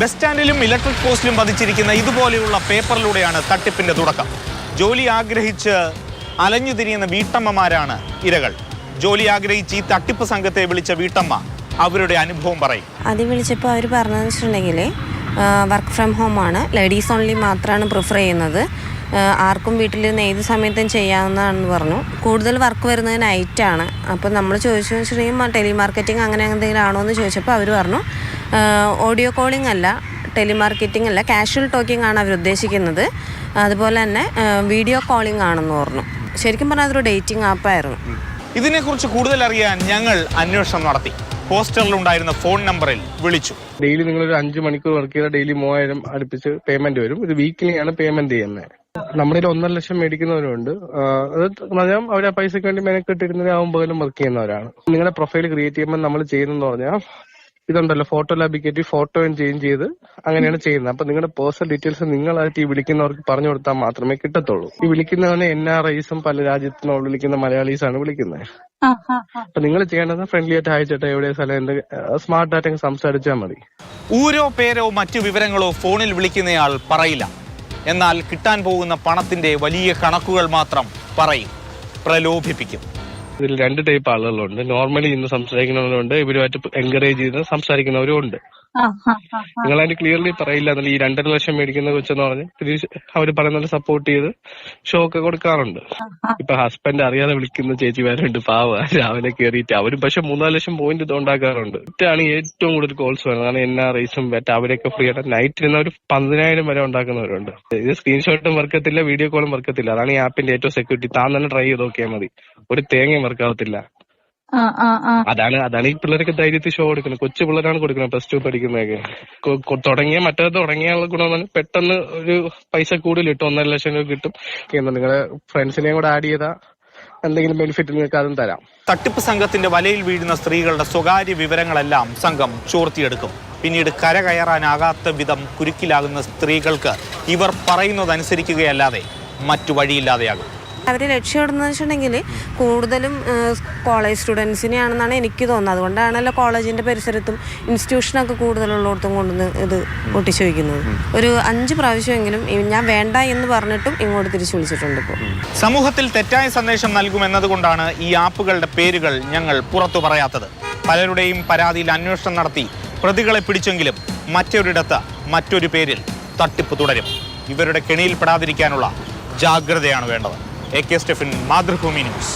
Bus സ്റ്റാൻഡിലും electric പോസ്റ്റിലും പതിച്ചിരിക്കുന്ന ഇതുപോലെയുള്ള പേപ്പറിലൂടെയാണ് തട്ടിപ്പിന്റെ തുടക്കം. ജോലി ആഗ്രഹിച്ച് അലഞ്ഞു തിരിയുന്ന വീട്ടമ്മമാരാണ് ഇരകൾ. ജോലി ആഗ്രഹിച്ച് ഈ തട്ടിപ്പ് സംഘത്തെ വിളിച്ച വീട്ടമ്മ അവരുടെ അനുഭവം പറയും. അത് വിളിച്ചപ്പോൾ അവർ പറഞ്ഞതെന്ന് വെച്ചിട്ടുണ്ടെങ്കിൽ വർക്ക് ഫ്രം ഹോം ആണ്. ലേഡീസ് ഓൺലി മാത്രമാണ് പ്രിഫർ ചെയ്യുന്നത്. ആർക്കും വീട്ടിൽ നിന്ന് ഏത് സമയത്തും ചെയ്യാവുന്നതാണെന്ന് പറഞ്ഞു. കൂടുതൽ വർക്ക് വരുന്നത് നൈറ്റാണ് അപ്പോൾ നമ്മൾ ചോദിച്ചു വെച്ചിട്ടുണ്ടെങ്കിൽ ടെലിമാർക്കറ്റിംഗ് അങ്ങനെ എന്തെങ്കിലും ആണോ? എന്ന് ചോദിച്ചപ്പോൾ അവർ പറഞ്ഞു ഓഡിയോ കോളിംഗ് അല്ല ടെലിമാർക്കറ്റിംഗ് അല്ല കാഷ്വൽ ടോക്കിംഗ് ആണ് അവർ ഉദ്ദേശിക്കുന്നത്. അതുപോലെ തന്നെ വീഡിയോ കോളിംഗ് ആണെന്ന് പറഞ്ഞു. ശരിക്കും പറഞ്ഞാൽ അതൊരു ഡേറ്റിംഗ് ആപ്പായിരുന്നു ഇതിനെക്കുറിച്ച് കൂടുതൽ അറിയാൻ ഞങ്ങൾ അന്വേഷണം നടത്തി. പോസ്റ്ററിലുണ്ടായിരുന്ന ഫോൺ നമ്പറിൽ വിളിച്ചു. ഡെയിലി നിങ്ങൾ ഒരു അഞ്ച് മണിക്കൂർ വർക്ക് ചെയ്താൽ ഡെയിലി മൂവായിരം അടുപ്പിച്ച് പേയ്മെന്റ് വരും. ഇത് വീക്കിലി ആണ് പേയ്മെന്റ് ചെയ്യുന്നത് നമ്മുടെ ഒന്നര ലക്ഷം മേടിക്കുന്നവരുണ്ട്. അത് പറഞ്ഞാൽ അവർ ആ പൈസക്ക് വേണ്ടി മെനക്കെട്ടിരുന്നവരാകുമ്പോഴും വർക്ക് ചെയ്യുന്നവരാണ്. നിങ്ങളുടെ പ്രൊഫൈൽ ക്രിയേറ്റ് ചെയ്യുമ്പോൾ നമ്മൾ ചെയ്യുന്നതെന്ന് പറഞ്ഞാൽ ഇതുണ്ടല്ലോ ഫോട്ടോ ലാബിൽ കയറ്റി ഫോട്ടോ ചേഞ്ച് ചെയ്ത് അങ്ങനെയാണ് ചെയ്യുന്നത്. അപ്പൊ നിങ്ങളുടെ പേഴ്സണൽ ഡീറ്റെയിൽസ് നിങ്ങളായിട്ട് ഈ വിളിക്കുന്നവർക്ക് പറഞ്ഞു കൊടുത്താൽ മാത്രമേ കിട്ടത്തുള്ളൂ. ഈ വിളിക്കുന്നവനെ എൻ ആർ ഐസും പല രാജ്യത്തിനോട് വിളിക്കുന്ന മലയാളീസാണ് ആണ് വിളിക്കുന്നത്. അപ്പൊ നിങ്ങൾ ചെയ്യേണ്ടത് ഫ്രണ്ട്ലി ആയിട്ട് അയച്ചിട്ട് എവിടെ സ്ഥലം? എന്ത് സ്മാർട്ട് ആയിട്ട് സംസാരിച്ചാൽ മതി. ഊരോ പേരോ മറ്റു വിവരങ്ങളോ ഫോണിൽ വിളിക്കുന്നയാൾ പറയില്ല. എന്നാൽ കിട്ടാൻ പോകുന്ന പണത്തിന്റെ വലിയ കണക്കുകൾ മാത്രം പറയും പ്രലോഭിപ്പിക്കും. ഇതിൽ രണ്ട് ടൈപ്പ് ആളുകളുണ്ട്. നോർമലി ഇന്ന് സംസാരിക്കുന്നവരുണ്ട്. ഇവരുമായിട്ട് എൻകറേജ് ചെയ്ത് സംസാരിക്കുന്നവരും ഉണ്ട് നിങ്ങളതിന് ക്ലിയർലി പറയില്ല. എന്നുള്ള ഈ രണ്ടര ലക്ഷം മേടിക്കുന്ന കൊച്ചെന്ന് പറഞ്ഞ് അവർ പറയുന്നത് സപ്പോർട്ട് ചെയ്ത് ഷോ ഒക്കെ കൊടുക്കാറുണ്ട്. ഇപ്പൊ ഹസ്ബൻഡ് അറിയാതെ വിളിക്കുന്ന ചേച്ചിമാരുണ്ട്. പാവ. രാവിലെ കയറിയിട്ട് അവരും പക്ഷെ മൂന്നാൽ ലക്ഷം പോയിന്റ് ഇത് ഉണ്ടാക്കാറുണ്ട് ഇതാണ് ഏറ്റവും കൂടുതൽ കോൾസ് വരുന്നത്. കാരണം എൻ ആർ ഐസും മറ്റേ അവരൊക്കെ ഫ്രീ ആയിട്ട് നൈറ്റ് ഇരുന്ന ഒരു പതിനായിരം വരെ ഉണ്ടാക്കുന്നവരുണ്ട്. ഇത് സ്ക്രീൻഷോട്ടും വർക്കത്തില്ല വീഡിയോ കോളും വർക്കത്തില്ല. അതാണ് ഈ ആപ്പിന്റെ ഏറ്റവും സെക്യൂരിറ്റി താൻ തന്നെ ട്രൈ ചെയ്ത് നോക്കിയാൽ മതി. ഒരു തേങ്ങയും വർക്കാവത്തില്ല. അതാണ് അതാണ് ഈ പിള്ളേർക്ക് ധൈര്യത്തിൽ ഷോ കൊടുക്കുന്നത്. കൊച്ചു പിള്ളേരാണ് കൊടുക്കുന്നത് പ്ലസ് ടു പഠിക്കുന്നതൊക്കെ. തുടങ്ങിയ മറ്റേ തുടങ്ങിയുള്ള ഗുണം എന്ന് പറഞ്ഞാൽ പെട്ടെന്ന് ഒരു പൈസ കൂടുതൽ കിട്ടും ഒന്നര ലക്ഷം രൂപ കിട്ടും. എന്ന് നിങ്ങളെ ഫ്രണ്ട്സിനെയും കൂടെ ആഡ് ചെയ്താൽ എന്തെങ്കിലും ബെനിഫിറ്റ് നിങ്ങൾക്ക് അതും തരാം. തട്ടിപ്പ് സംഘത്തിന്റെ വലയിൽ വീഴുന്ന സ്ത്രീകളുടെ സ്വകാര്യ വിവരങ്ങളെല്ലാം സംഘം ചോർത്തിയെടുക്കും. പിന്നീട് കരകയറാനാകാത്ത വിധം കുരുക്കിലാകുന്ന സ്ത്രീകൾക്ക് ഇവർ പറയുന്നതനുസരിക്കുകയല്ലാതെ മറ്റു വഴിയില്ലാതെയാകും. അവർ ലക്ഷ്യമിടുന്നത് വെച്ചിട്ടുണ്ടെങ്കിൽ കൂടുതലും കോളേജ് സ്റ്റുഡൻസിനെയാണെന്നാണ് എനിക്ക് തോന്നുന്നത്. അതുകൊണ്ടാണല്ലോ കോളേജിന്റെ പരിസരത്തും ഇൻസ്റ്റിറ്റ്യൂഷനൊക്കെ കൂടുതലുള്ളിടത്തും കൊണ്ടുവന്ന് ഇത് ഒട്ടിച്ചു വയ്ക്കുന്നത് ഒരു അഞ്ച് പ്രാവശ്യമെങ്കിലും ഞാൻ വേണ്ട എന്ന് പറഞ്ഞിട്ടും ഇങ്ങോട്ട് തിരിച്ചു വിളിച്ചിട്ടുണ്ട് ഇപ്പോൾ സമൂഹത്തിൽ തെറ്റായ സന്ദേശം നൽകുമെന്നതുകൊണ്ടാണ് ഈ ആപ്പുകളുടെ പേരുകൾ ഞങ്ങൾ പുറത്തു പറയാത്തത്. പലരുടെയും പരാതിയിൽ അന്വേഷണം നടത്തി പ്രതികളെ പിടിച്ചെങ്കിലും മറ്റൊരിടത്ത് മറ്റൊരു പേരിൽ തട്ടിപ്പ് തുടരും. ഇവരുടെ കെണിയിൽപ്പെടാതിരിക്കാനുള്ള ജാഗ്രതയാണ് വേണ്ടത്. A K Stephin Mathrubhumi news